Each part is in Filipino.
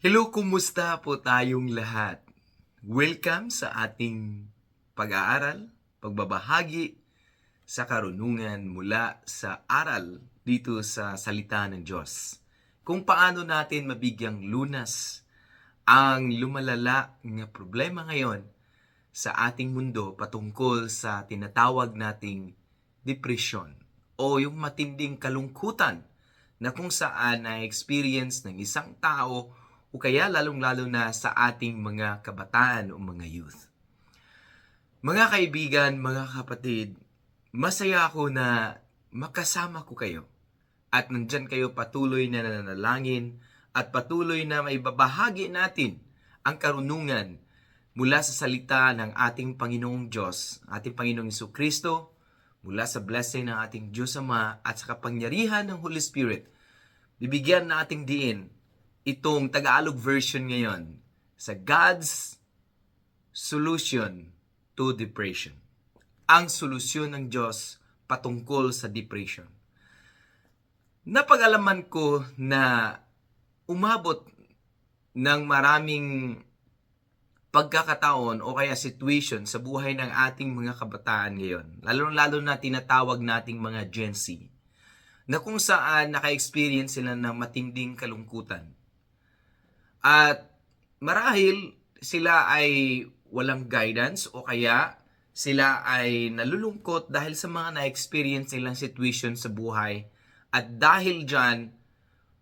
Hello, kumusta po tayong lahat? Welcome sa ating pag-aaral, pagbabahagi sa karunungan mula sa aral dito sa salita ng Diyos. Kung paano natin mabigyang lunas ang lumalala ng problema ngayon sa ating mundo patungkol sa tinatawag nating depression o yung matinding kalungkutan na kung saan na-experience ng isang tao o kaya lalong-lalo na sa ating mga kabataan o mga youth. Mga kaibigan, mga kapatid, masaya ako na makasama ko kayo at nandyan kayo patuloy na nananalangin at patuloy na maibabahagi natin ang karunungan mula sa salita ng ating Panginoong Diyos, ating Panginoong Iso Kristo, mula sa blessing ng ating Diyos Ama at sa kapangyarihan ng Holy Spirit. Bibigyan nating diin itong Tagalog version ngayon sa God's solution to depression. Ang solusyon ng Diyos patungkol sa depression. Napag-alaman ko na umabot ng maraming pagkakataon o kaya situation sa buhay ng ating mga kabataan ngayon. Lalo-lalo na tinatawag nating mga Gen Z na kung saan naka-experience sila ng matinding kalungkutan. At marahil sila ay walang guidance o kaya sila ay nalulungkot dahil sa mga na-experience nilang situation sa buhay at dahil dyan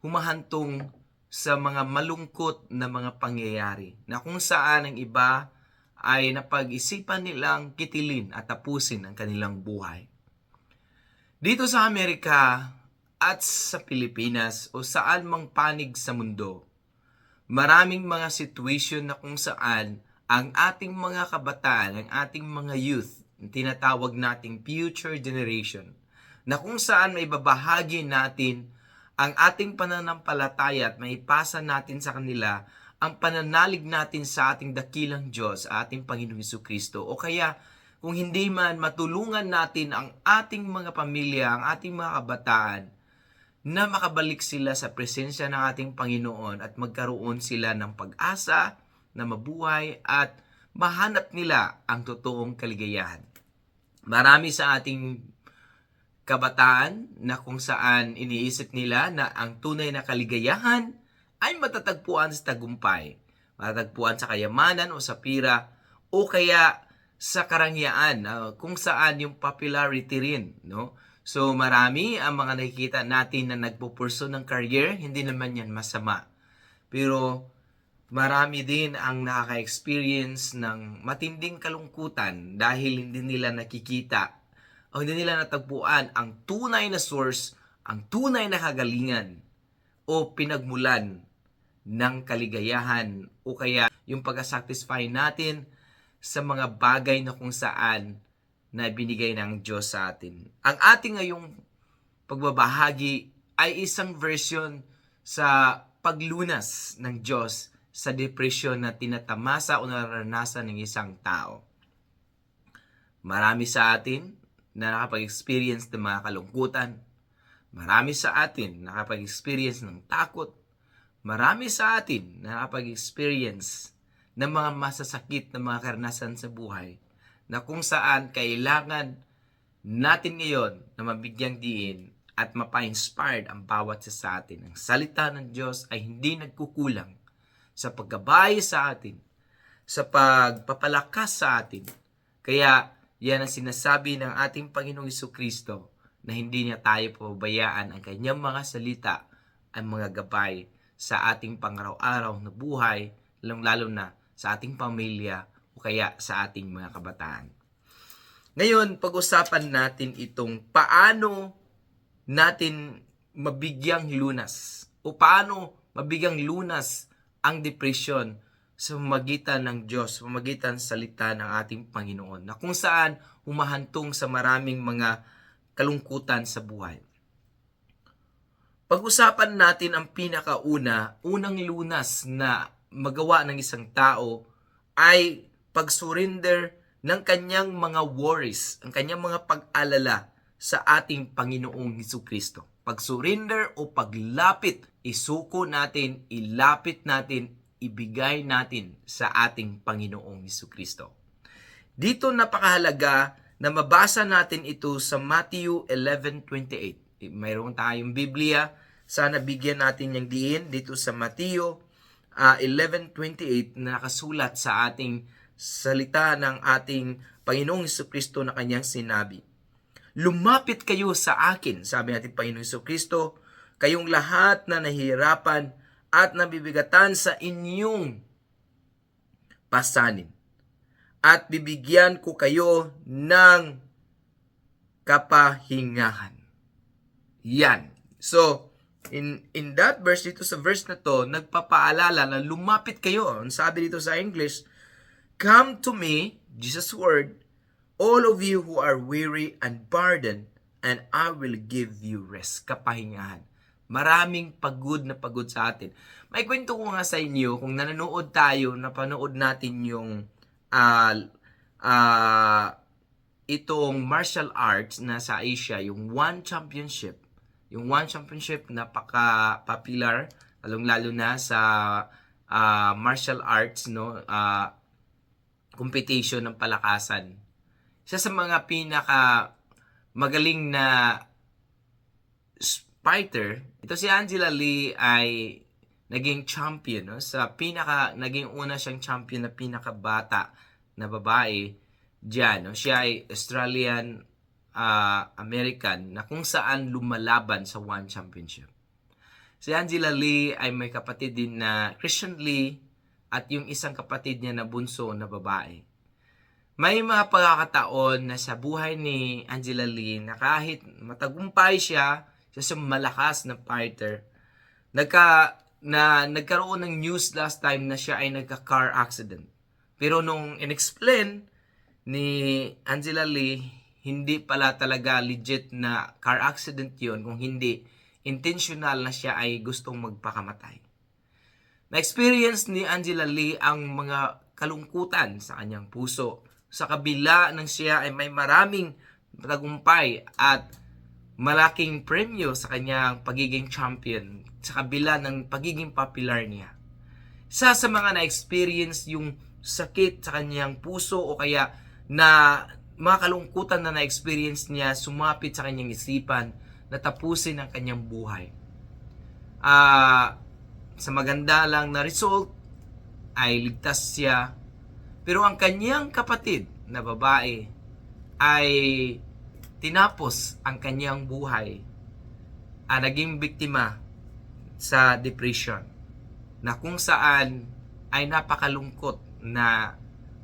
humahantong sa mga malungkot na mga pangyayari na kung saan ang iba ay napag-isipan nilang kitilin at tapusin ang kanilang buhay. Dito sa Amerika at sa Pilipinas o saan mang panig sa mundo, maraming mga situation na kung saan ang ating mga kabataan, ang ating mga youth, tinatawag nating future generation, na kung saan may babahagi natin ang ating pananampalataya at maipasa natin sa kanila ang pananalig natin sa ating dakilang Diyos, ating Panginoong Hesus Kristo. O kaya, kung hindi man, matulungan natin ang ating mga pamilya, ang ating mga kabataan, na makabalik sila sa presensya ng ating Panginoon at magkaroon sila ng pag-asa na mabuhay at mahanap nila ang totoong kaligayahan. Marami sa ating kabataan na kung saan iniisip nila na ang tunay na kaligayahan ay matatagpuan sa tagumpay, matatagpuan sa kayamanan o sa pira o kaya sa karangyaan uh, kung saan yung popularity rin, no? So marami ang mga nakikita natin na nagpupurso ng career, hindi naman yan masama. Pero marami din ang nakaka-experience ng matinding kalungkutan dahil hindi nila nakikita o hindi nila natagpuan ang tunay na source, ang tunay na kagalingan o pinagmulan ng kaligayahan o kaya yung pag-satisfy natin sa mga bagay na kung saan na binigay ng Diyos sa atin. Ang ating ngayong pagbabahagi ay isang version sa paglunas ng Diyos sa depression na tinatamasa o naranasan ng isang tao. Marami sa atin na nakapag-experience ng mga kalungkutan. Marami sa atin na nakapag-experience ng takot. Marami sa atin na nakapag-experience ng mga masasakit na mga karanasan sa buhay na kung saan kailangan natin ngayon na mabigyang diin at mapa-inspired ang bawat isa sa atin. Ang salita ng Diyos ay hindi nagkukulang sa paggabay sa atin, sa pagpapalakas sa atin. Kaya yan ang sinasabi ng ating Panginoong Iso Kristo na hindi niya tayo pababayaan ang kanyang mga salita ang mga gabay sa ating pangaraw-araw na buhay, lalong-lalo na sa ating pamilya kaya sa ating mga kabataan. Ngayon, pag-usapan natin itong paano natin mabigyang lunas o paano mabigyang lunas ang depression sa magitan ng Diyos, sa magitan salita ng ating Panginoon, na kung saan humahantong sa maraming mga kalungkutan sa buhay. Pag-usapan natin ang pinakauna, unang lunas na magawa ng isang tao ay pag-surrender ng kanyang mga worries, ang kanyang mga pag-alala sa ating Panginoong Hesus Kristo. pag-surrender o paglapit, isuko natin, ilapit natin, ibigay natin sa ating Panginoong Hesus Kristo. Dito napakahalaga na mabasa natin ito sa Matthew 11.28. Eh, Mayroon tayong Biblia, sana bigyan natin yung diin dito sa Matthew ah, 11.28 na nakasulat sa ating salita ng ating Panginoong Kristo na kanyang sinabi. Lumapit kayo sa akin, sabi natin Panginoong Kristo, kayong lahat na nahihirapan at nabibigatan sa inyong pasanin. At bibigyan ko kayo ng kapahingahan. Yan. So, in in that verse dito sa verse na to, nagpapaalala na lumapit kayo. Ang sabi dito sa English, Come to me, Jesus' word, all of you who are weary and burdened, and I will give you rest. Kapahingahan. Maraming pagod na pagod sa atin. May kwento ko nga sa inyo, kung nanonood tayo, napanood natin yung ah ah itong martial arts na sa Asia, yung One Championship. Yung One Championship, napaka-popular, lalong-lalo na sa ah, martial arts, no? ah competition ng palakasan. Isa sa mga pinaka magaling na fighter, ito si Angela Lee ay naging champion no? sa pinaka naging una siyang champion na pinakabata na babae diyan no siya ay Australian ah, American na kung saan lumalaban sa one championship si Angela Lee ay may kapatid din na Christian Lee at yung isang kapatid niya na bunso na babae may mga pagkakataon na sa buhay ni Angela Lee na kahit matagumpay siya, siya sa malakas na fighter, nagka, na nagkaroon ng news last time na siya ay nagka-car accident. Pero nung inexplain ni Angela Lee, hindi pala talaga legit na car accident yon kung hindi intentional na siya ay gustong magpakamatay. Na-experience ni Angela Lee ang mga kalungkutan sa kanyang puso. Sa kabila ng siya ay may maraming tagumpay at malaking premyo sa kanyang pagiging champion sa kabila ng pagiging popular niya. Sa sa mga na-experience yung sakit sa kanyang puso o kaya na mga kalungkutan na na-experience niya sumapit sa kanyang isipan na tapusin ang kanyang buhay. Ah, sa maganda lang na result ay ligtas siya. Pero ang kanyang kapatid na babae ay tinapos ang kanyang buhay ah, naging biktima sa depression na kung saan ay napakalungkot na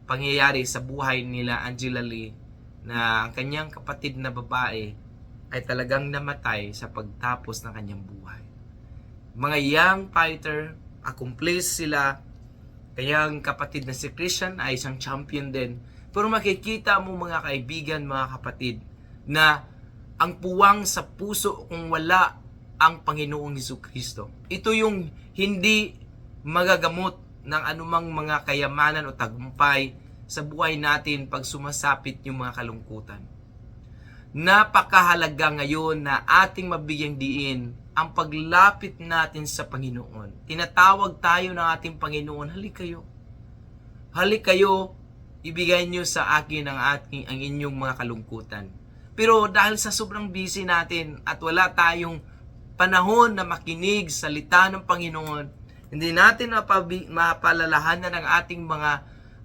pangyayari sa buhay nila Angela Lee na ang kanyang kapatid na babae ay talagang namatay sa pagtapos ng kanyang buhay. Mga young fighter, accomplice sila, kaya ang kapatid na si Christian ay isang champion din. Pero makikita mo mga kaibigan, mga kapatid, na ang puwang sa puso kung wala ang Panginoong Hesus Kristo. Ito yung hindi magagamot ng anumang mga kayamanan o tagumpay sa buhay natin pag sumasapit yung mga kalungkutan. Napakahalaga ngayon na ating mabigyang diin ang paglapit natin sa Panginoon. Tinatawag tayo ng ating Panginoon, halik kayo. Halik kayo, ibigay nyo sa akin ang, ating, ang inyong mga kalungkutan. Pero dahil sa sobrang busy natin at wala tayong panahon na makinig sa salita ng Panginoon, hindi natin mapalalahanan ng ating mga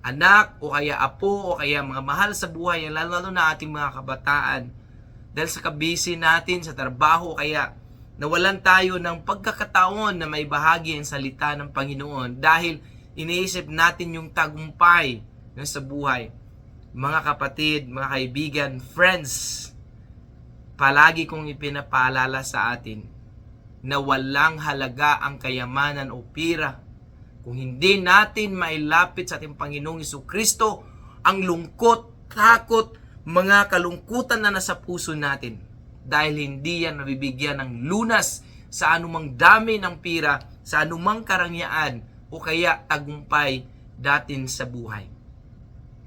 anak o kaya apo o kaya mga mahal sa buhay, lalo lalo na ating mga kabataan. Dahil sa kabisi natin sa trabaho kaya nawalan tayo ng pagkakataon na may bahagi ang salita ng Panginoon dahil iniisip natin yung tagumpay na sa buhay. Mga kapatid, mga kaibigan, friends, palagi kong ipinapaalala sa atin na walang halaga ang kayamanan o pira kung hindi natin mailapit sa ating Panginoong Iso Kristo ang lungkot, takot, mga kalungkutan na nasa puso natin dahil hindi yan nabibigyan ng lunas sa anumang dami ng pira, sa anumang karangyaan o kaya tagumpay datin sa buhay.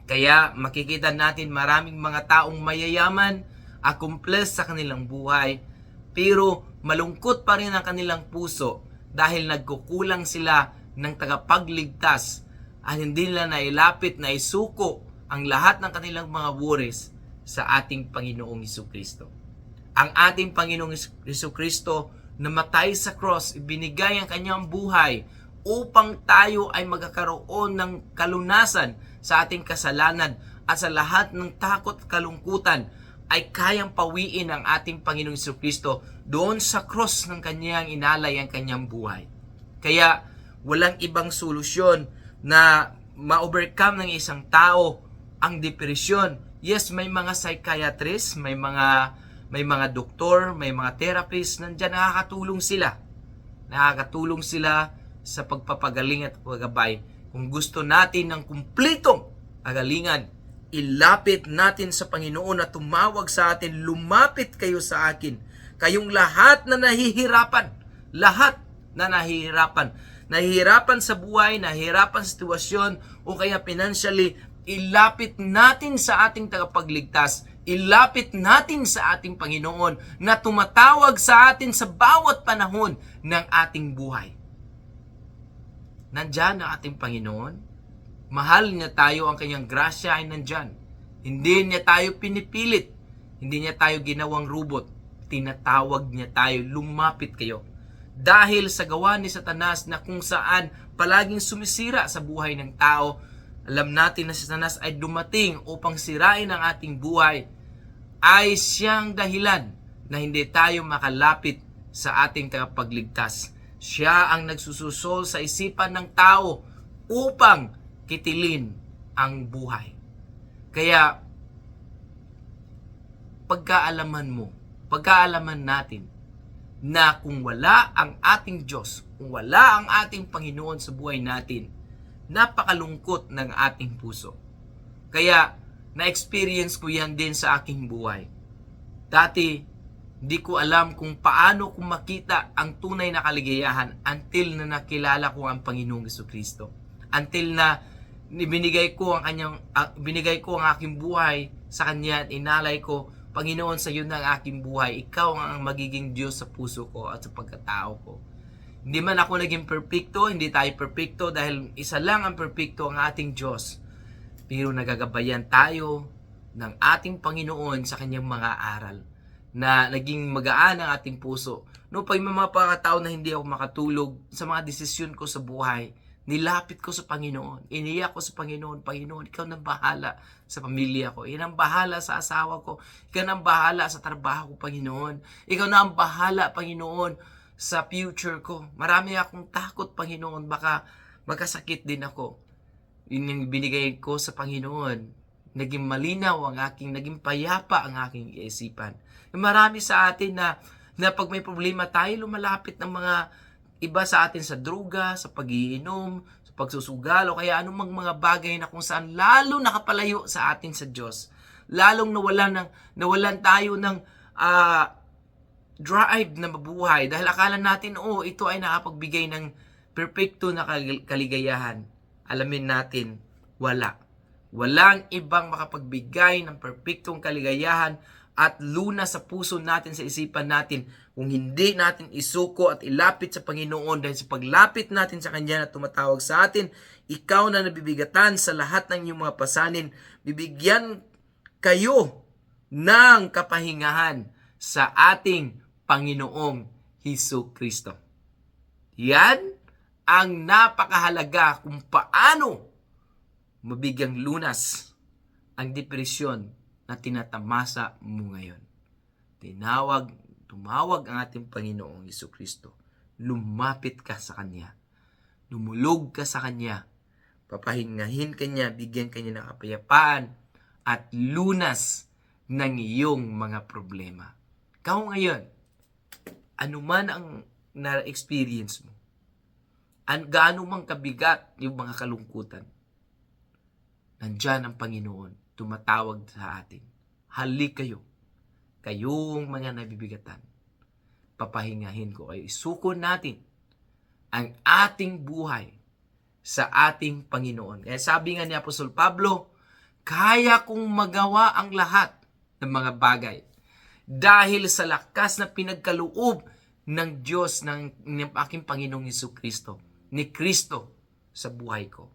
Kaya makikita natin maraming mga taong mayayaman, accomplice sa kanilang buhay, pero malungkot pa rin ang kanilang puso dahil nagkukulang sila ng tagapagligtas at hindi nila nailapit na isuko ang lahat ng kanilang mga worries sa ating Panginoong Hesus Kristo. Ang ating Panginoong Hesus Kristo namatay sa cross, ibinigay ang kanyang buhay upang tayo ay magkakaroon ng kalunasan sa ating kasalanan at sa lahat ng takot at kalungkutan ay kayang pawiin ang ating Panginoong Hesus Kristo doon sa cross ng kanyang inalay ang kanyang buhay. Kaya walang ibang solusyon na ma-overcome ng isang tao ang depresyon. Yes, may mga psychiatrist, may mga may mga doktor, may mga therapist nandiyan nakakatulong sila. Nakakatulong sila sa pagpapagaling at paggabay. Kung gusto natin ng kumplitong kagalingan, ilapit natin sa Panginoon at tumawag sa atin, lumapit kayo sa akin. Kayong lahat na nahihirapan, lahat na nahihirapan, nahihirapan sa buhay, nahihirapan sa sitwasyon o kaya financially, ilapit natin sa ating tagapagligtas, ilapit natin sa ating Panginoon na tumatawag sa atin sa bawat panahon ng ating buhay. Nandyan ang ating Panginoon. Mahal niya tayo, ang kanyang grasya ay nandyan. Hindi niya tayo pinipilit. Hindi niya tayo ginawang robot. Tinatawag niya tayo, lumapit kayo. Dahil sa gawa ni Satanas na kung saan palaging sumisira sa buhay ng tao, alam natin na si Satanas ay dumating upang sirain ang ating buhay, ay siyang dahilan na hindi tayo makalapit sa ating tagapagligtas. Siya ang nagsususol sa isipan ng tao upang kitilin ang buhay. Kaya, pagkaalaman mo, pagkaalaman natin na kung wala ang ating Diyos, kung wala ang ating Panginoon sa buhay natin, napakalungkot ng ating puso. Kaya, na-experience ko yan din sa aking buhay. Dati, hindi ko alam kung paano ko makita ang tunay na kaligayahan until na nakilala ko ang Panginoong Kristo. Until na binigay ko ang kanyang uh, binigay ko ang aking buhay sa kanya at inalay ko Panginoon sa iyo ng aking buhay ikaw ang magiging Diyos sa puso ko at sa pagkatao ko hindi man ako naging perpekto hindi tayo perpekto dahil isa lang ang perpekto ang ating Diyos pero nagagabayan tayo ng ating Panginoon sa kanyang mga aral na naging magaan ang ating puso. No, pag may mga pagkataon na hindi ako makatulog sa mga desisyon ko sa buhay, nilapit ko sa Panginoon. Iniyak ko sa Panginoon, Panginoon, ikaw nang bahala sa pamilya ko. Ikaw nang bahala sa asawa ko. Ikaw nang bahala sa trabaho ko, Panginoon. Ikaw na ang bahala, Panginoon, sa future ko. Marami akong takot, Panginoon. Baka magkasakit din ako. Yun yung binigay ko sa Panginoon. Naging malinaw ang aking, naging payapa ang aking isipan. Marami sa atin na, na pag may problema tayo, lumalapit ng mga iba sa atin sa droga, sa pagiinom, sa pagsusugal, o kaya anumang mga bagay na kung saan lalo nakapalayo sa atin sa Diyos. Lalong nawalan, ng, nawalan tayo ng uh, drive na mabuhay dahil akala natin, oh, ito ay nakapagbigay ng perfecto na kaligayahan. Alamin natin, wala. Walang ibang makapagbigay ng perfectong kaligayahan at luna sa puso natin, sa isipan natin, kung hindi natin isuko at ilapit sa Panginoon dahil sa paglapit natin sa Kanya na tumatawag sa atin, ikaw na nabibigatan sa lahat ng iyong mga pasanin, bibigyan kayo ng kapahingahan sa ating Panginoong Hiso Kristo. Yan ang napakahalaga kung paano mabigyang lunas ang depresyon na tinatamasa mo ngayon. Tinawag, tumawag ang ating Panginoong Iso Kristo. Lumapit ka sa Kanya. Lumulog ka sa Kanya. Papahingahin Kanya, bigyan Kanya ng kapayapaan at lunas ng iyong mga problema. Kau ngayon, anuman ang na-experience mo, an gaano mang kabigat yung mga kalungkutan, nandyan ang Panginoon, tumatawag sa atin. Halik kayo, kayong mga nabibigatan. Papahingahin ko kayo. Isuko natin ang ating buhay sa ating Panginoon. Kaya sabi nga ni Apostol Pablo, kaya kong magawa ang lahat ng mga bagay dahil sa lakas na pinagkaloob ng Diyos, ng, ng aking Panginoong Yesu Kristo, ni Kristo sa buhay ko.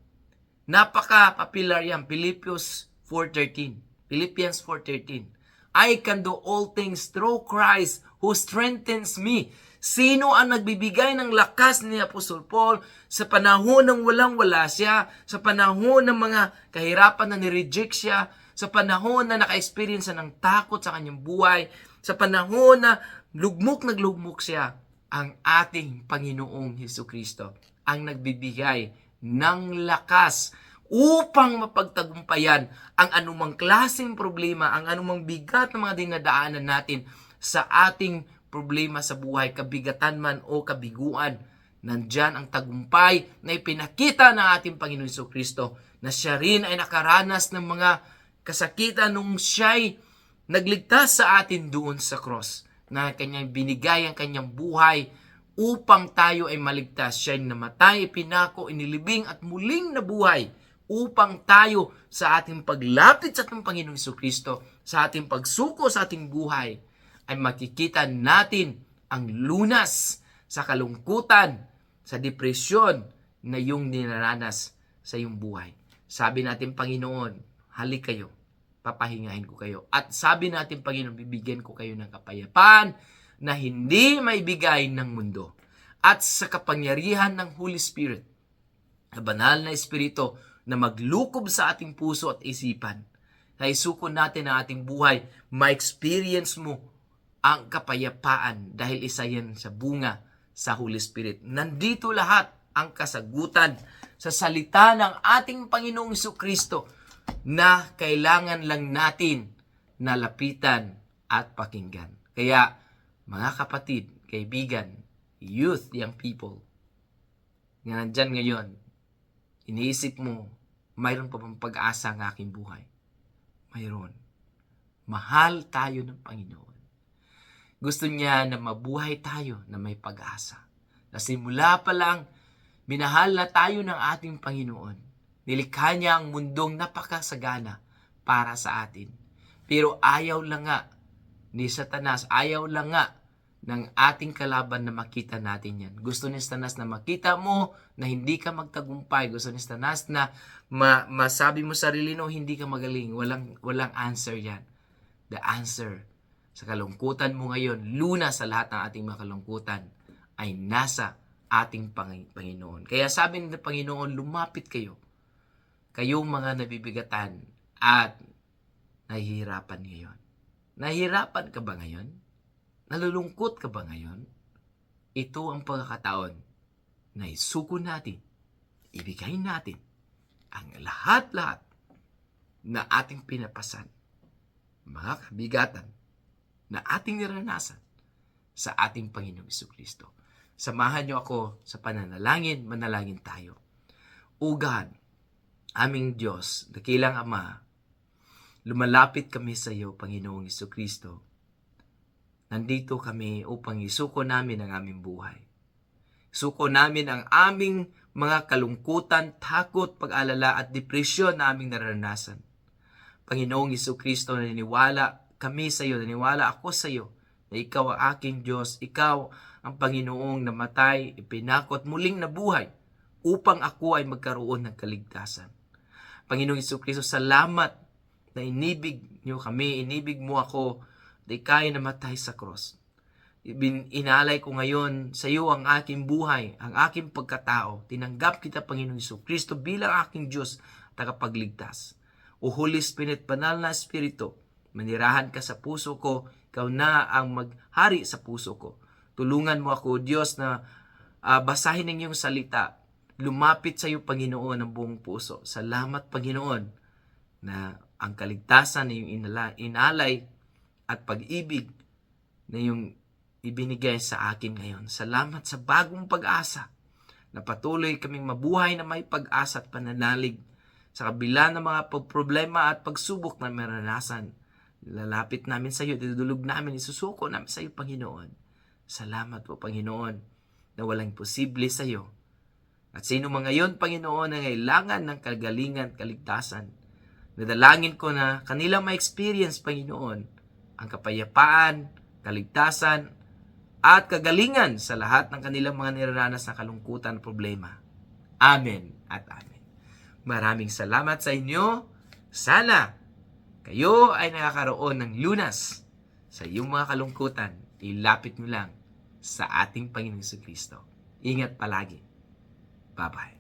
Napaka-popular yan, Philippians 4.13. Philippians 4.13. I can do all things through Christ who strengthens me. Sino ang nagbibigay ng lakas ni Apostol Paul sa panahon ng walang-wala siya, sa panahon ng mga kahirapan na nireject siya, sa panahon na naka-experience siya ng takot sa kanyang buhay, sa panahon na lugmok naglugmok siya, ang ating Panginoong Heso Kristo ang nagbibigay ng lakas upang mapagtagumpayan ang anumang klaseng problema, ang anumang bigat ng mga dinadaanan natin sa ating problema sa buhay, kabigatan man o kabiguan. Nandyan ang tagumpay na ipinakita ng ating Panginoon Kristo na siya rin ay nakaranas ng mga kasakitan nung siya'y nagligtas sa atin doon sa cross na kanyang binigay ang kanyang buhay upang tayo ay maligtas. Siya'y namatay, pinako, inilibing at muling nabuhay upang tayo sa ating paglapit sa ating Panginoong Kristo, sa ating pagsuko sa ating buhay, ay makikita natin ang lunas sa kalungkutan, sa depresyon na yung ninaranas sa iyong buhay. Sabi natin, Panginoon, halik kayo, papahingahin ko kayo. At sabi natin, Panginoon, bibigyan ko kayo ng kapayapaan na hindi maibigay ng mundo. At sa kapangyarihan ng Holy Spirit, na banal na Espiritu na maglukob sa ating puso at isipan, na isuko natin ang ating buhay, ma-experience mo ang kapayapaan dahil isa yan sa bunga sa Holy Spirit. Nandito lahat ang kasagutan sa salita ng ating Panginoong Kristo na kailangan lang natin na lapitan at pakinggan. Kaya, mga kapatid, kaibigan, youth, young people, nga nandyan ngayon, iniisip mo, mayroon pa bang pag-asa ang aking buhay? Mayroon. Mahal tayo ng Panginoon. Gusto niya na mabuhay tayo na may pag-asa. Na simula pa lang, minahal na tayo ng ating Panginoon. Nilikha niya ang mundong napakasagana para sa atin. Pero ayaw lang nga ni Satanas, ayaw lang nga ng ating kalaban na makita natin yan. Gusto ni Satanas na makita mo na hindi ka magtagumpay. Gusto ni Satanas na ma- masabi mo sarili no, hindi ka magaling. Walang, walang answer yan. The answer sa kalungkutan mo ngayon, luna sa lahat ng ating mga kalungkutan, ay nasa ating Pang- Panginoon. Kaya sabi ng Panginoon, lumapit kayo. Kayong mga nabibigatan at nahihirapan ngayon. Nahihirapan ka ba ngayon? Nalulungkot ka ba ngayon? Ito ang pagkakataon na isuko natin, ibigay natin ang lahat-lahat na ating pinapasan, mga kabigatan na ating niranasan sa ating Panginoong Kristo. Samahan niyo ako sa pananalangin, manalangin tayo. O God, aming Diyos, dakilang Ama, lumalapit kami sa iyo, Panginoong Kristo. Nandito kami upang isuko namin ang aming buhay. Suko namin ang aming mga kalungkutan, takot, pag-alala at depresyon na aming naranasan. Panginoong Kristo, naniniwala kami sa iyo, naniwala ako sa iyo na ikaw ang aking Diyos, ikaw ang Panginoong namatay, ipinakot muling nabuhay upang ako ay magkaroon ng kaligtasan. Panginoong Kristo, salamat na inibig niyo kami, inibig mo ako, na ikay namatay sa cross. Inalay ko ngayon sa iyo ang aking buhay, ang aking pagkatao. Tinanggap kita, Panginoong Iso Kristo, bilang aking Diyos, tagapagligtas. O Holy Spirit, banal na Espiritu, manirahan ka sa puso ko, ikaw na ang maghari sa puso ko. Tulungan mo ako, Diyos, na uh, basahin ng iyong salita. Lumapit sa iyo, Panginoon, ang buong puso. Salamat, Panginoon, na ang kaligtasan na iyong inala, inalay at pag-ibig na iyong ibinigay sa akin ngayon. Salamat sa bagong pag-asa na patuloy kaming mabuhay na may pag-asa at pananalig sa kabila ng mga problema at pagsubok na maranasan lalapit namin sa iyo, didulog namin, isusuko namin sa iyo, Panginoon. Salamat po, Panginoon, na walang posible sa iyo. At sino mga ngayon, Panginoon, na kailangan ng kagalingan, kaligtasan, nadalangin ko na kanilang ma-experience, Panginoon, ang kapayapaan, kaligtasan, at kagalingan sa lahat ng kanilang mga niraranas na kalungkutan problema. Amen at amen. Maraming salamat sa inyo. Sana kayo ay nakakaroon ng lunas sa iyong mga kalungkutan. Ilapit mo lang sa ating Panginoon Kristo. Ingat palagi. Bye bye.